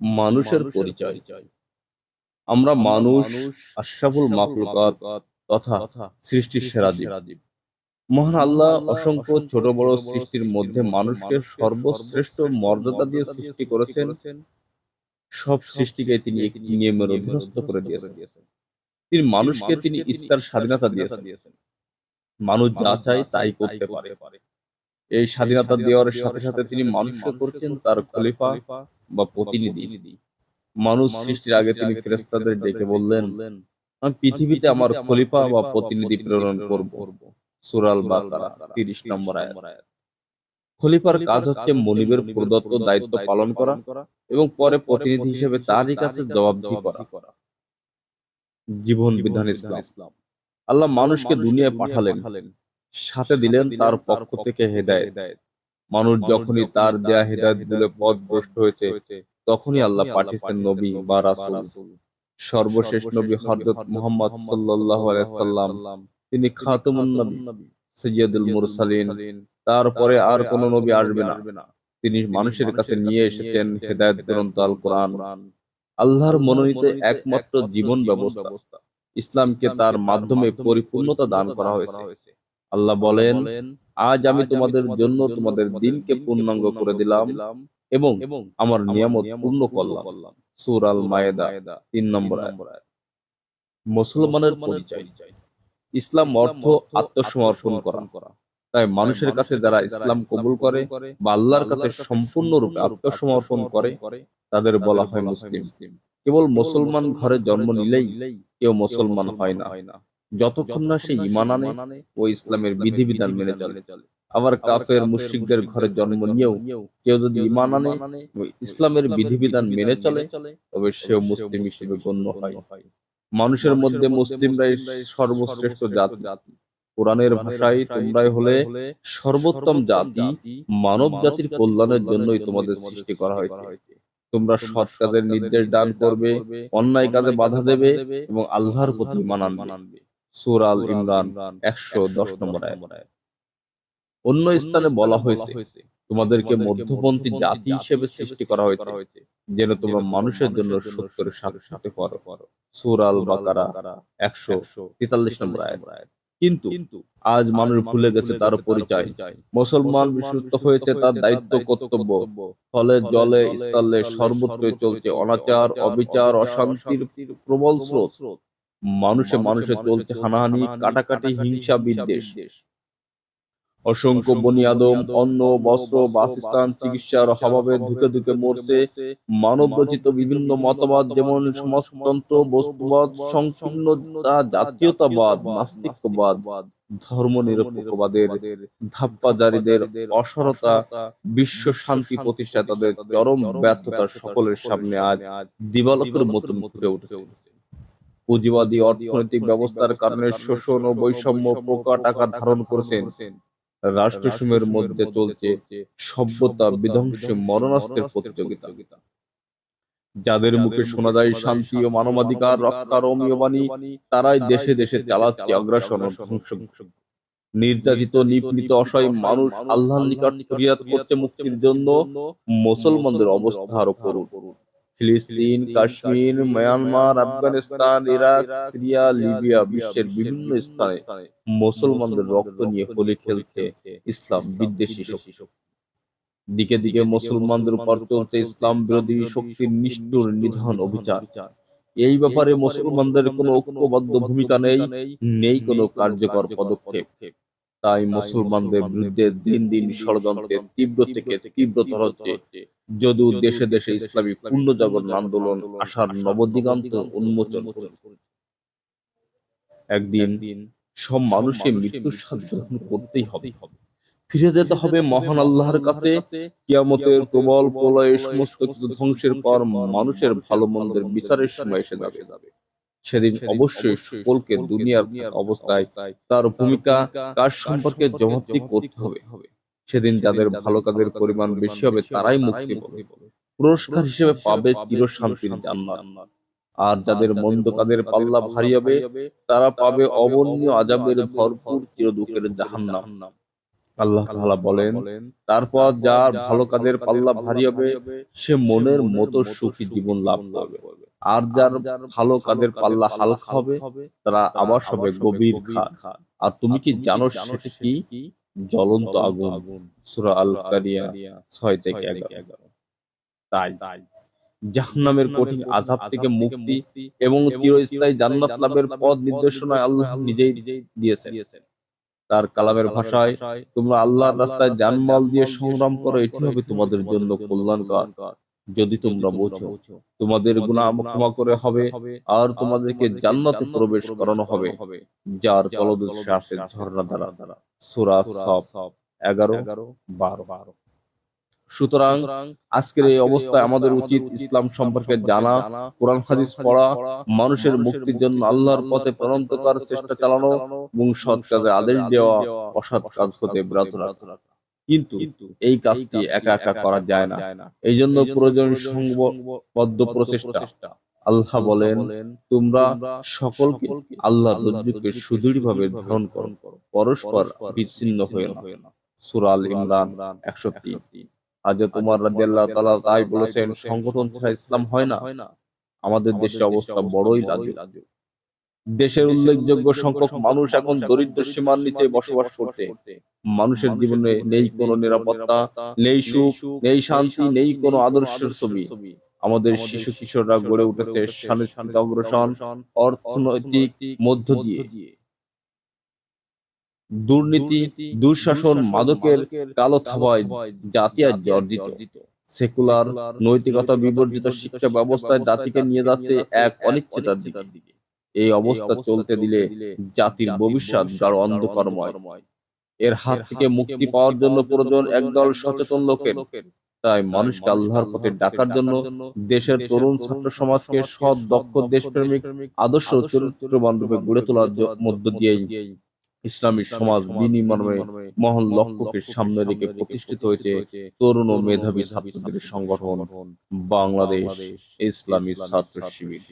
মানুষের পরিচয়। আমরা মানুষ আশরাফুল মাকলুকাত তথা সৃষ্টির সেরা জীব মহান আল্লাহ অসংখ্য ছোট বড় সৃষ্টির মধ্যে মানুষকে সর্বশ্রেষ্ঠ মর্যাদা দিয়ে সৃষ্টি করেছেন। সব সৃষ্টিকে তিনি একটি নিয়মের অধীনস্থ করে দিয়েছেন। তিনি মানুষকে তিনি ইস্তার স্বাধীনতা দিয়েছেন। মানুষ যা চায় তাই করতে পারে। এই স্বাধীনতা দেওয়ার সাথে সাথে তিনি মানুষকে করছেন তার খলিফা বা প্রতিনিধি। মানুষ সৃষ্টির আগে তিনি ফেরেস্তাদের ডেকে বললেন আমি পৃথিবীতে আমার খলিফা বা প্রতিনিধি প্রেরণ করব। সুরাল বাকারা তিরিশ নম্বর আয়াত। খলিফার কাজ হচ্ছে মনিবের প্রদত্ত দায়িত্ব পালন করা এবং পরে প্রতিনিধি হিসেবে তারই কাছে জবাবদিহি করা? জীবন বিধান ইসলাম। আল্লাহ মানুষকে দুনিয়ায় পাঠালেন। সাথে দিলেন তার পক্ষ থেকে হেদায়েত। মানুষ যখনই তার দেয়া হেদায়েতগুলো পথ ভ্রষ্ট হয়েছে তখনই আল্লাহ পাঠিয়েছেন নবী বা রাসূল। সর্বশেষ নবী হযরত মুহাম্মদ সাল্লাল্লাহু আলাইহি সাল্লাম। তিনি খাতামুন নবী সৈয়দুল মুরসালিন। তারপরে আর কোন নবী আসবে না। তিনি মানুষের কাছে নিয়ে এসেছেন হেদায়েত গ্রন্থ আল কোরআন। আল্লাহর মনোনীত একমাত্র জীবন ব্যবস্থা। ইসলামকে তার মাধ্যমে পরিপূর্ণতা দান করা হয়েছে। আল্লাহ বলেন আজ আমি তোমাদের জন্য তোমাদের দিনকে পূর্ণাঙ্গ করে দিলাম এবং আমার নিয়ামত পূর্ণ করলাম। সুর আল মায়েদা তিন নম্বর মুসলমানের পরিচয়। ইসলাম অর্থ আত্মসমর্পণ করা। তাই মানুষের কাছে যারা ইসলাম কবুল করে বা আল্লাহর কাছে সম্পূর্ণরূপে আত্মসমর্পণ করে তাদের বলা হয় মুসলিম। কেবল মুসলমান ঘরে জন্ম নিলেই কেউ মুসলমান হয় না। যতক্ষণ না সে ইমান আনে ও ইসলামের বিধিবিধান মেনে চলে। আবার কাফের মুশরিকদের ঘরে জন্ম নিয়েও কেউ যদি ইমান আনে ও ইসলামের বিধিবিধান মেনে চলে তবে সেও মুসলিম হিসেবে গণ্য হয়। মানুষের মধ্যে মুসলিমরাই সর্বশ্রেষ্ঠ জাতি। কোরআনের ভাষায় তোমরাই হলে সর্বোত্তম জাতি মানব জাতির কল্যাণের জন্যই তোমাদের সৃষ্টি করা হয়েছে। তোমরা সৎ কাজের নির্দেশ দান করবে অন্যায় কাজে বাধা দেবে এবং আল্লাহর প্রতি মানান আনবে সুর আল ইমরান একশো দশ নম্বর। অন্য স্থানে বলা হয়েছে তোমাদেরকে মধ্যপন্থী জাতি হিসেবে সৃষ্টি করা হয়েছে যেন তোমরা মানুষের জন্য সত্যের সাথে সাথে করো। সুর আল বাকারা একশো তেতাল্লিশ নম্বর আয়াত। কিন্তু আজ মানুষ ভুলে গেছে তার পরিচয়। মুসলমান বিশুদ্ধ হয়েছে তার দায়িত্ব কর্তব্য। ফলে জলে স্থলে সর্বত্রই চলছে অনাচার অবিচার অশান্তির প্রবল স্রোত। মানুষে মানুষে চলছে হানাহানি কাটাকাটি হিংসা বিদ্বেষ। অসংখ্য বনি আদম অন্ন বস্ত্র বাসস্থান চিকিৎসার অভাবে ধুকে ধুকে মরছে মানব রচিত বিভিন্ন মতবাদ যেমন সমাজতন্ত্র বস্তুবাদ সংকীর্ণতা জাতীয়তাবাদ নাস্তিকবাদ ধর্ম নিরপেক্ষবাদের ধাপ্পাজারীদের অসরতা বিশ্ব শান্তি প্রতিষ্ঠা তাদের চরম ব্যর্থতার সকলের সামনে আজ দিবালকের মতন ফুটে উঠেছে। পুঁজিবাদী অর্থনৈতিক ব্যবস্থার কারণে শোষণ ও বৈষম্য প্রকাট আকার ধারণ করেছেন। রাষ্ট্রসমূহের মধ্যে চলছে সভ্যতা বিধ্বংসী মরণাস্ত্রের প্রতিযোগিতা। যাদের মুখে শোনা যায় শান্তি ও মানবাধিকার রক্ষার অমীয় বাণী তারাই দেশে দেশে চালাচ্ছে অগ্রাসন ও ধ্বংস। নির্যাতিত নিপীড়িত অসহায় মানুষ আল্লাহর নিকট ফরিয়াদ করছে মুক্তির জন্য মুসলমানদের অবস্থা আরও করুন ফিলিস্তিন Kashmir Myanmar Afghanistan Iraq Syria Libya বিশ্বের বিভিন্ন স্থানে মুসলমানদের রক্ত নিয়ে হোলি খেলছে ইসলাম বিদ্বেষী শক্তি। দিকে দিকে মুসলমানদের উপর চলছে ইসলাম বিরোধী শক্তির নিষ্ঠুর নিধন অভিযান। এই ব্যাপারে মুসলমানদের কোনো ঐক্যবদ্ধ ভূমিকা নেই নেই কোনো কার্যকর পদক্ষেপ। তাই মুসলমানদের বিরুদ্ধে দিন দিন ষড়যন্ত্রের তীব্র থেকে তীব্রতর হচ্ছে। যদিও দেশে দেশে ইসলামী পূর্ণ জগৎ আন্দোলন আসার নবদিগান্ত উন্মোচন করেছে। একদিন সব মানুষের মৃত্যুর স্বাদ গ্রহণ করতেই হবে। ফিরে যেতে হবে মহান আল্লাহর কাছে। কিয়ামতের প্রবল প্রলয়ে সমস্ত কিছু ধ্বংসের পর মানুষের ভালো মন্দের বিচারের সময় এসে যাবে। সেদিন অবশ্যই সকলকে দুনিয়ার অবস্থায় তার ভূমিকা কার সম্পর্কে জবাবদি করতে হবে। সেদিন যাদের ভালো কাজের পরিমাণ বেশি হবে তারাই মুক্তি পাবে। পুরস্কার হিসেবে পাবে চির শান্তির জান্নাত। আর যাদের মন্দ কাজের পাল্লা ভারী হবে তারা পাবে অবর্ণীয় আজাবের ভরপুর চির দুঃখের জাহান্নাম। আল্লাহ তাআলা বলেন তারপর যার ভালো কাজের পাল্লা ভারী হবে সে মনের মতো সুখী জীবন লাভ করবে। আর যার ভালো কাজের পাল্লা হালকা হবে তারা আবার হবে গভীর খাদ আর তুমি কি জানো সেটা কি? জ্বলন্ত আগুন। সূরা আল কারিয়া ছয় থেকে এগারো। তাই জাহান্নামের কঠিন আযাব থেকে মুক্তি এবং চিরস্থায়ী জান্নাত লাভের পথ নির্দেশনা আল্লাহ নিজেই দিয়েছেন। তার কালামের ভাষায় তোমরা আল্লাহর রাস্তায় জানমাল দিয়ে সংগ্রাম করো এটি হবে তোমাদের জন্য কল্যাণকর। যদি তোমরা বোঝো তোমাদের গুনাহ ক্ষমা করে হবে আর তোমাদেরকে জান্নাতে প্রবেশ করানো হবে যার তলদেশে আসে ঝর্ণা দ্বারা। সূরা সফ এগারো বারো। বারো। সুতরাং আজকের এই অবস্থায় আমাদের উচিত ইসলাম সম্পর্কে জানা কোরআন হাদিস পড়া মানুষের মুক্তির জন্য আল্লাহর পথে প্রাণান্ত করার চেষ্টা চালানো এবং সৎ কাজে আদেশ দেওয়া অসৎ কাজ হতে বিরত রাখা। কিন্তু এই কাজটি একা একা করা যায় না। এই জন্য প্রয়োজন সংঘবদ্ধ প্রচেষ্টা। আল্লাহ বলেন তোমরা সকলকে আল্লাহর রজ্জুকে সুদৃঢ়ভাবে ধারণ করো। পরস্পর বিচ্ছিন্ন হয়ে না সুরাল ইমরান একশো তিন। আজ তোমার রাদিয়াল্লাহ তাআলা তাই বলেছেন সংগঠন ছাড়া ইসলাম হয় না। আমাদের দেশের অবস্থা বড়ই লাজুক। দেশের উল্লেখযোগ্য সংখ্যক মানুষ এখন দরিদ্র সীমার নিচে বসবাস করছে। মানুষের জীবনে নেই কোনো নিরাপত্তা নেই সুখ নেই শান্তি নেই কোনো আদর্শের ছবি। আমাদের শিশু কিশোররা গড়ে উঠেছে সাংস্কৃতিক অগ্রসন অর্থনৈতিক মধ্য দিয়ে। দুর্নীতি দুঃশাসন মাদকের কালো থাবায় জাতি আর জর্জিত। সেকুলার নৈতিকতা বিবর্জিত শিক্ষা ব্যবস্থায় জাতিকে নিয়ে যাচ্ছে এক অনিশ্চিতার দিকে। এই অবস্থা চলতে দিলে জাতির ভবিষ্যৎ গাঢ় অন্ধকারময়। এর হাত থেকে মুক্তি পাওয়ার জন্য প্রয়োজন একদল সচেতন লোকের। তাই মানুষকে আল্লাহর পথে ডাকার জন্য দেশের তরুণ ছাত্র সমাজকে সৎ দক্ষ দেশপ্রেমিক আদর্শ চরিত্রবান রূপে গড়ে তোলার মধ্য দিয়ে ইসলামী সমাজ বিনিময়ে মহান লক্ষ্যকে সামনে রেখে প্রতিষ্ঠিত হয়েছে তরুণ ও মেধাবী ছাত্রদের সংগঠন বাংলাদেশ ইসলামী ছাত্র শিবির।